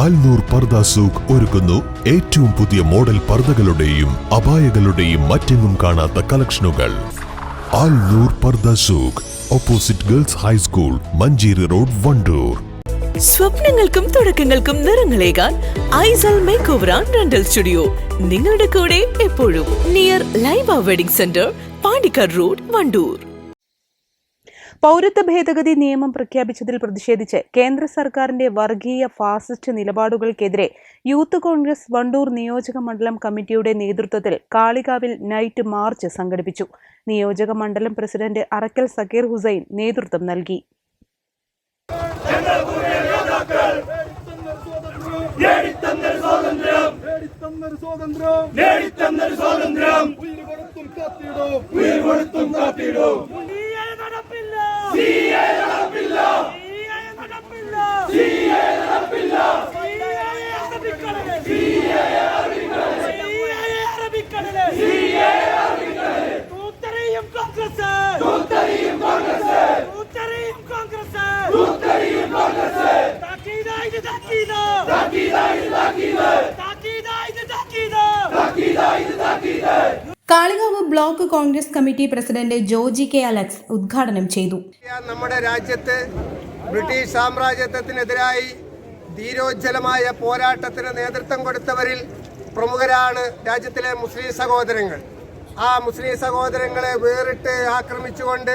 ആൽനൂർ പർദ സൂഖ് ഒരുക്കുന്നു ഏറ്റവും പുതിയ മോഡൽ പർദകളുടെയും അപായകളുടെയും മറ്റെങ്ങും കാണാത്ത കളക്ഷനുകൾ. Alnoor Parda Souq opposite girls high school Manjeri road Wandoor. സ്വപ്നങ്ങൾക്കും തുടക്കങ്ങൾക്കും നിറങ്ങളേകാൻ Aisal makeover and rental studio. നിങ്ങളുടെ കൂടെ എപ്പോഴും near Laiba wedding centre Pandikkad road Wandoor. പൗരത്വ ഭേദഗതി നിയമം പ്രഖ്യാപിച്ചതിൽ പ്രതിഷേധിച്ച് കേന്ദ്ര സർക്കാരിന്റെ വർഗീയ ഫാസിസ്റ്റ് നിലപാടുകൾക്കെതിരെ യൂത്ത് കോൺഗ്രസ് വണ്ടൂർ നിയോജക മണ്ഡലം കമ്മിറ്റിയുടെ നേതൃത്വത്തിൽ കാളികാവിൽ നൈറ്റ് മാർച്ച് സംഘടിപ്പിച്ചു. നിയോജക മണ്ഡലം പ്രസിഡന്റ് അറക്കൽ സക്കീർ ഹുസൈൻ നേതൃത്വം നൽകി. സ്വാതന്ത്ര്യം സ്വാതന്ത്ര്യം ഉയിര് കൊടുത്തും കാത്തിടും ഉയിര് കൊടുത്തും കാത്തിടും നടപ്പില്ല Kalikavu block Congress committee president Joji K Alex ഉദ്ഘാടനം ചെയ്തു. നമ്മുടെ രാജ്യത്ത് ബ്രിട്ടീഷ് സാമ്രാജ്യത്വത്തിനെതിരായി ധീരോജ്ജലമായ പോരാട്ടത്തിന് നേതൃത്വം കൊടുത്തവരിൽ പ്രമുഖരാണ് രാജ്യത്തിലെ മുസ്ലിം സഹോദരങ്ങൾ. ആ മുസ്ലിം സഹോദരങ്ങളെ വേറിട്ട് ആക്രമിച്ചുകൊണ്ട്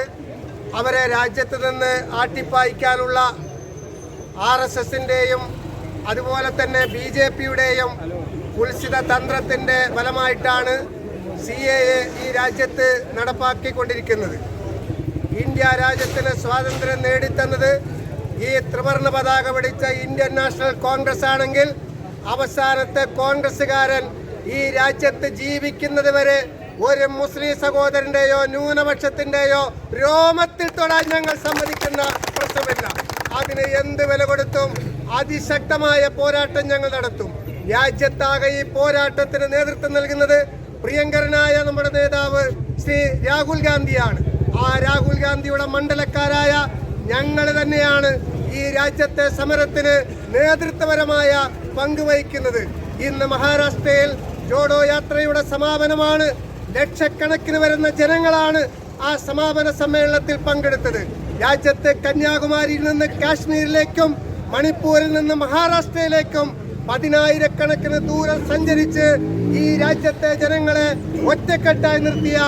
അവരെ രാജ്യത്ത് നിന്ന് ആട്ടിപ്പായിക്കാനുള്ള ആർ എസ് എസിന്റെയും അതുപോലെ തന്നെ ബി ജെ പിയുടെയും കുൽസിത തന്ത്രത്തിന്റെ ഫലമായിട്ടാണ് സി എ എ ഈ രാജ്യത്ത് നടപ്പാക്കിക്കൊണ്ടിരിക്കുന്നത്. ഇന്ത്യ രാജ്യത്തിന് സ്വാതന്ത്ര്യം നേടിത്തന്നത് ഈ ത്രിവർണ പതാക പിടിച്ച ഇന്ത്യൻ നാഷണൽ കോൺഗ്രസ് ആണെങ്കിൽ അവസാനത്തെ കോൺഗ്രസ്സുകാരൻ ഈ രാജ്യത്ത് ജീവിക്കുന്നത് വരെ ഒരു മുസ്ലിം സഹോദരന്റെയോ ന്യൂനപക്ഷത്തിന്റെയോ രോമത്തിൽ തൊടാൻ ഞങ്ങൾ സമ്മതിക്കുന്ന പ്രശ്നമില്ല. അതിന് എന്ത് വില കൊടുത്തും അതിശക്തമായ പോരാട്ടം ഞങ്ങൾ നടത്തും. രാജ്യത്താകെ ഈ പോരാട്ടത്തിന് നേതൃത്വം നൽകുന്നത് പ്രിയങ്കരനായ നമ്മുടെ നേതാവ് ശ്രീ രാഹുൽ ഗാന്ധിയാണ്. ആ രാഹുൽ ഗാന്ധിയുടെ മണ്ഡലക്കാരായ ഞങ്ങൾ തന്നെയാണ് ഈ രാജ്യത്തെ സമരത്തിന് നേതൃത്വപരമായ പങ്കുവഹിക്കുന്നത്. ഇന്ന് മഹാരാഷ്ട്രയിൽ ജോഡോ യാത്രയുടെ സമാപനമാണ്. ലക്ഷക്കണക്കിന് വരുന്ന ജനങ്ങളാണ് ആ സമാപന സമ്മേളനത്തിൽ പങ്കെടുത്തത്. രാജ്യത്തെ കന്യാകുമാരിയിൽ നിന്ന് കാശ്മീരിലേക്കും മണിപ്പൂരിൽ നിന്ന് മഹാരാഷ്ട്രയിലേക്കും പതിനായിരക്കണക്കിന് ദൂരം സഞ്ചരിച്ച് ഈ രാജ്യത്തെ ജനങ്ങളെ ഒറ്റക്കെട്ടായി നിർത്തിയ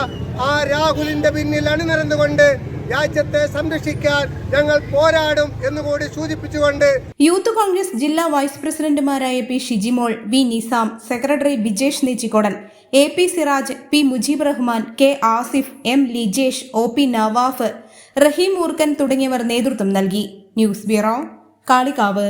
ആ രാഹുലിന്റെ പിന്നിൽ അണിനിരന്നുകൊണ്ട് രാജ്യത്തെ സംരക്ഷിക്കാൻ ഞങ്ങൾ പോരാടും എന്നുകൂടി സൂചിപ്പിച്ചുകൊണ്ട് യൂത്ത് കോൺഗ്രസ് ജില്ലാ വൈസ് പ്രസിഡന്റുമാരായ P Shijimol V Nizam secretary Bijesh Nechikodan A P Siraj P Mujeeb Rahman K Asif M Lijesh O P Navaf Rahim Oorkkan തുടങ്ങിയവർ നേതൃത്വം നൽകി. News bureau Kalikavu.